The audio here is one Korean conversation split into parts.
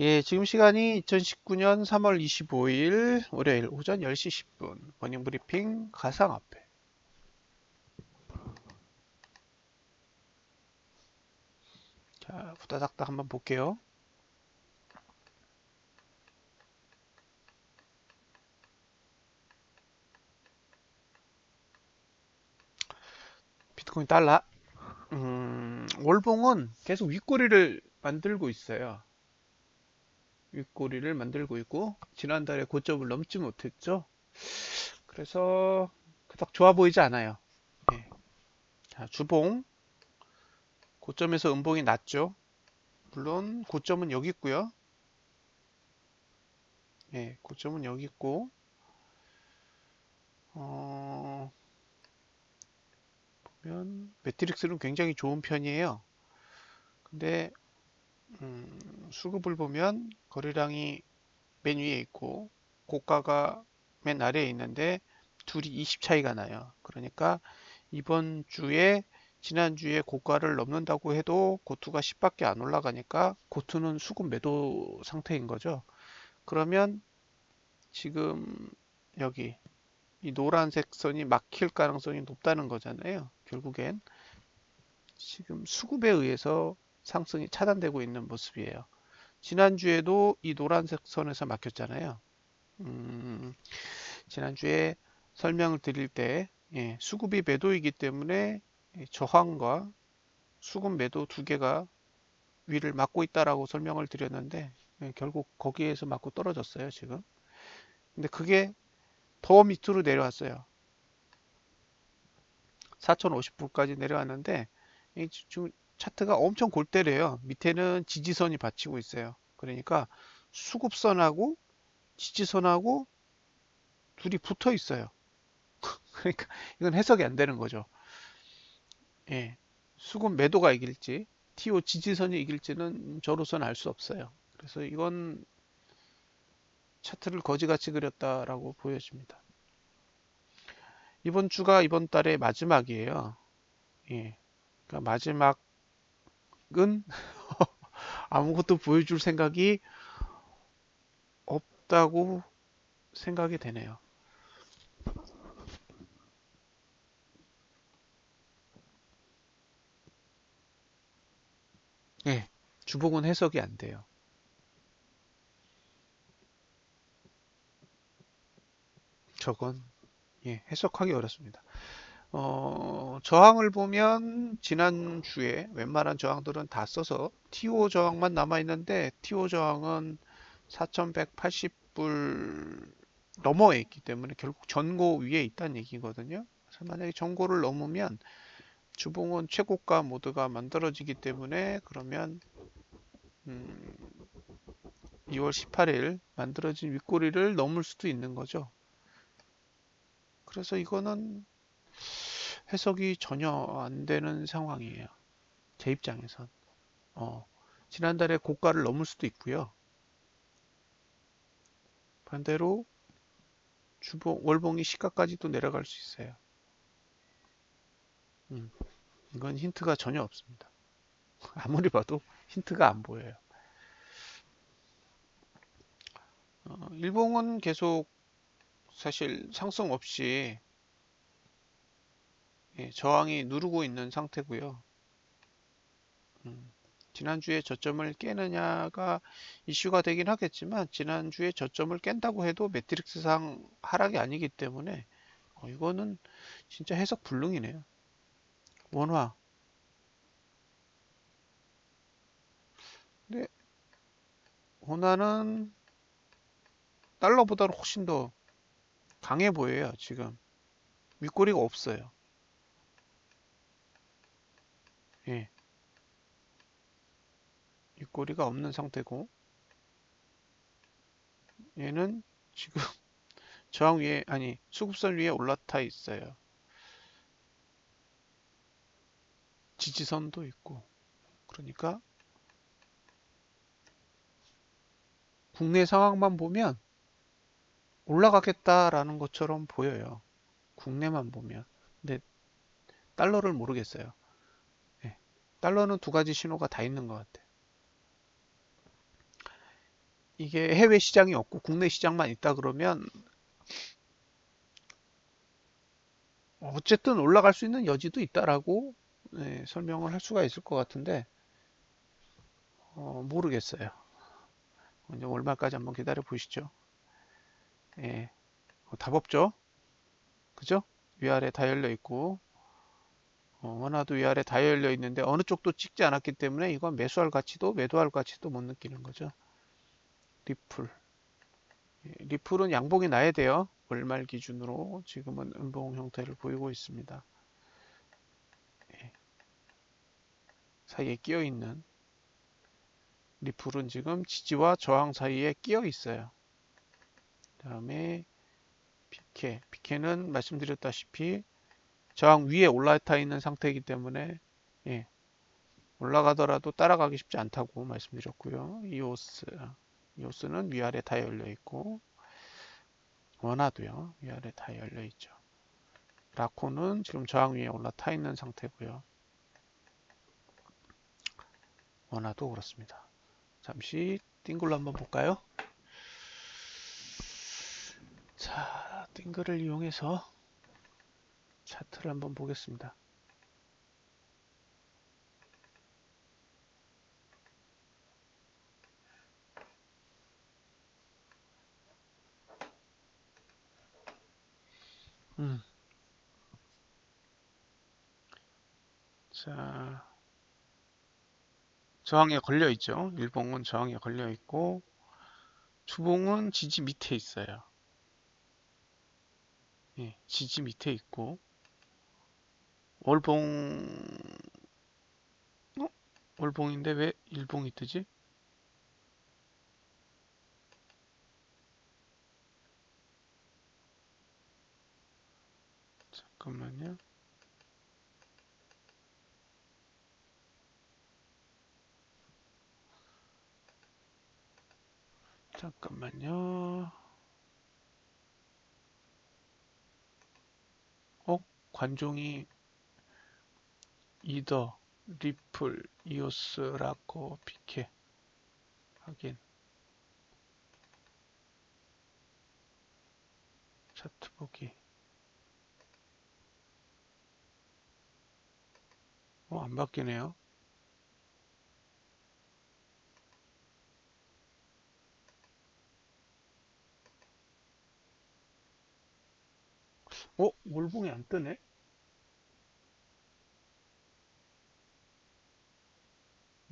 예, 지금 시간이 2019년 3월 25일 월요일 오전 10시 10분 모닝 브리핑 가상화폐 자, 후다닥닥 한번 볼게요. 비트코인 달러 음, 월봉은 계속 윗꼬리를 만들고 있어요. 윗꼬리를 만들고 있고 지난달에 고점을 넘지 못했죠. 그래서 그닥 좋아 보이지 않아요. 예. 자, 주봉 고점에서 음봉이 낮죠. 물론 고점은 여기 있고요. 예, 고점은 여기 있고 어, 보면 매트릭스는 굉장히 좋은 편이에요. 근데 음, 수급을 보면 거래량이 맨 위에 있고 고가가 맨 아래에 있는데 둘이 20 차이가 나요. 그러니까 이번 주에 지난주에 고가를 넘는다고 해도 고투가 10밖에 안 올라가니까 고투는 수급 매도 상태인 거죠. 그러면 지금 여기 이 노란색 선이 막힐 가능성이 높다는 거잖아요. 결국엔 지금 수급에 의해서 상승이 차단되고 있는 모습이에요. 지난주에도 이 노란색 선에서 막혔잖아요. 음, 지난주에 설명을 드릴 때 예, 수급이 매도이기 때문에 저항과 수급 매도 두 개가 위를 막고 있다라고 설명을 드렸는데 예, 결국 거기에서 맞고 떨어졌어요 지금. 근데 그게 더 밑으로 내려왔어요. 4050불까지 내려왔는데 지금 차트가 엄청 골때려요. 밑에는 지지선이 받치고 있어요. 그러니까 수급선하고 지지선하고 둘이 붙어 있어요. 그러니까 이건 해석이 안 되는 거죠. 예. 수급 매도가 이길지 TO 지지선이 이길지는 저로서는 알 수 없어요. 그래서 이건 차트를 거지같이 그렸다라고 보여집니다. 이번 주가 이번 달의 마지막이에요. 예. 그러니까 마지막 은 아무것도 보여줄 생각이 없다고 생각이 되네요. 네, 주복은 해석이 안 돼요. 저건 예, 해석하기 어렵습니다. 어, 저항을 보면 지난주에 웬만한 저항들은 다 써서 TO 저항만 남아 있는데 TO 저항은 4180불 넘어 있기 때문에 결국 전고 위에 있다는 얘기거든요. 그래서 만약에 전고를 넘으면 주봉은 최고가 모드가 만들어지기 때문에 그러면 음, 2월 18일 만들어진 윗꼬리를 넘을 수도 있는 거죠. 그래서 이거는 해석이 전혀 안 되는 상황이에요. 제 입장에선. 어, 지난달에 고가를 넘을 수도 있고요. 반대로 주봉, 월봉이 시가까지도 내려갈 수 있어요. 음, 이건 힌트가 전혀 없습니다. 아무리 봐도 힌트가 안 보여요. 어, 일봉은 계속 사실 상승 없이 예, 저항이 누르고 있는 상태고요. 음, 지난주에 저점을 깨느냐가 이슈가 되긴 하겠지만 지난주에 저점을 깬다고 해도 매트릭스상 하락이 아니기 때문에 어, 이거는 진짜 해석 불능이네요. 원화 근데 원화는 달러보다는 훨씬 더 강해 보여요 지금 윗꼬리가 없어요 예. 윗꼬리가 없는 상태고 얘는 지금 저항 위에 아니 수급선 위에 올라타 있어요. 지지선도 있고 그러니까 국내 상황만 보면 올라가겠다라는 것처럼 보여요. 국내만 보면. 근데 달러를 모르겠어요. 달러는 두 가지 신호가 다 있는 것 같아요. 이게 해외 시장이 없고 국내 시장만 있다 그러면 어쨌든 올라갈 수 있는 여지도 있다라고 네, 설명을 할 수가 있을 것 같은데 어, 모르겠어요. 이제 월말까지 한번 기다려 보시죠. 예, 어, 답 없죠? 그죠? 위아래 다 열려 있고 어, 원화도 위아래 다 열려 있는데 어느 쪽도 찍지 않았기 때문에 이건 매수할 가치도 매도할 가치도 못 느끼는 거죠. 리플 예, 리플은 양봉이 나야 돼요. 월말 기준으로 지금은 음봉 형태를 보이고 있습니다. 예. 사이에 끼어 있는 리플은 지금 지지와 저항 사이에 끼어 있어요. 다음에 피케. 피케는 말씀드렸다시피 저항 위에 올라타 있는 상태이기 때문에 예, 올라가더라도 따라가기 쉽지 않다고 말씀드렸고요. 이오스. 이오스는 위아래 다 열려 있고 원화도요. 위아래 다 열려 있죠. 라코는 지금 저항 위에 올라타 있는 상태고요. 원화도 그렇습니다. 잠시 띵글로 한번 볼까요? 자, 띵글을 이용해서 차트를 한번 보겠습니다. 음. 자, 저항에 걸려 있죠. 일봉은 저항에 걸려 있고 주봉은 지지 밑에 있어요. 예, 지지 밑에 있고 월봉 어? 월봉인데 왜 일봉이 뜨지? 잠깐만요. 잠깐만요. 어? 관종이 이더, 리플, 이오스, 라코, 피케 확인 차트 보기 어, 안 바뀌네요. 어? 월봉이 안 뜨네?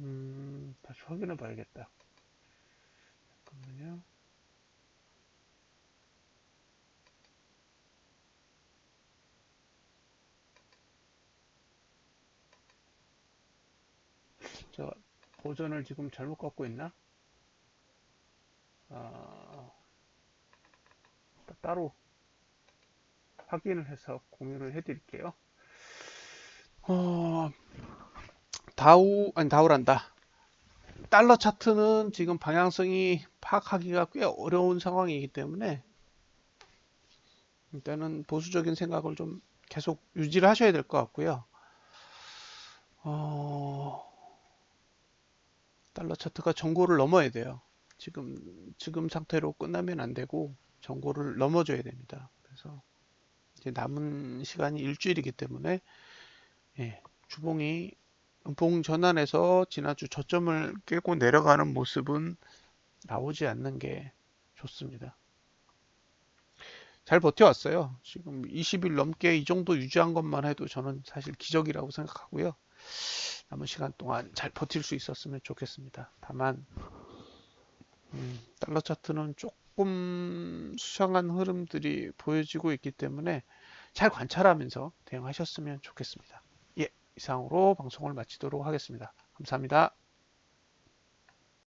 음, 다시 확인해 봐야겠다. 잠깐만요. 저 버전을 지금 잘못 갖고 있나? 아, 따로 확인을 해서 공유를 해드릴게요. 어, 다우, 아니 다우란다. 달러 차트는 지금 방향성이 파악하기가 꽤 어려운 상황이기 때문에 일단은 보수적인 생각을 좀 계속 유지를 하셔야 될 것 같고요. 어, 달러 차트가 정고를 넘어야 돼요. 지금 지금 상태로 끝나면 안 되고 정고를 넘어줘야 됩니다. 그래서 이제 남은 시간이 일주일이기 때문에 예, 주봉이 음 봉 전환에서 지난주 저점을 깨고 내려가는 모습은 나오지 않는 게 좋습니다. 잘 버텨왔어요. 지금 20일 넘게 이 정도 유지한 것만 해도 저는 사실 기적이라고 생각하고요. 남은 시간 동안 잘 버틸 수 있었으면 좋겠습니다. 다만 음, 달러 차트는 조금 수상한 흐름들이 보여지고 있기 때문에 잘 관찰하면서 대응하셨으면 좋겠습니다. 예, 이상으로 방송을 마치도록 하겠습니다. 감사합니다.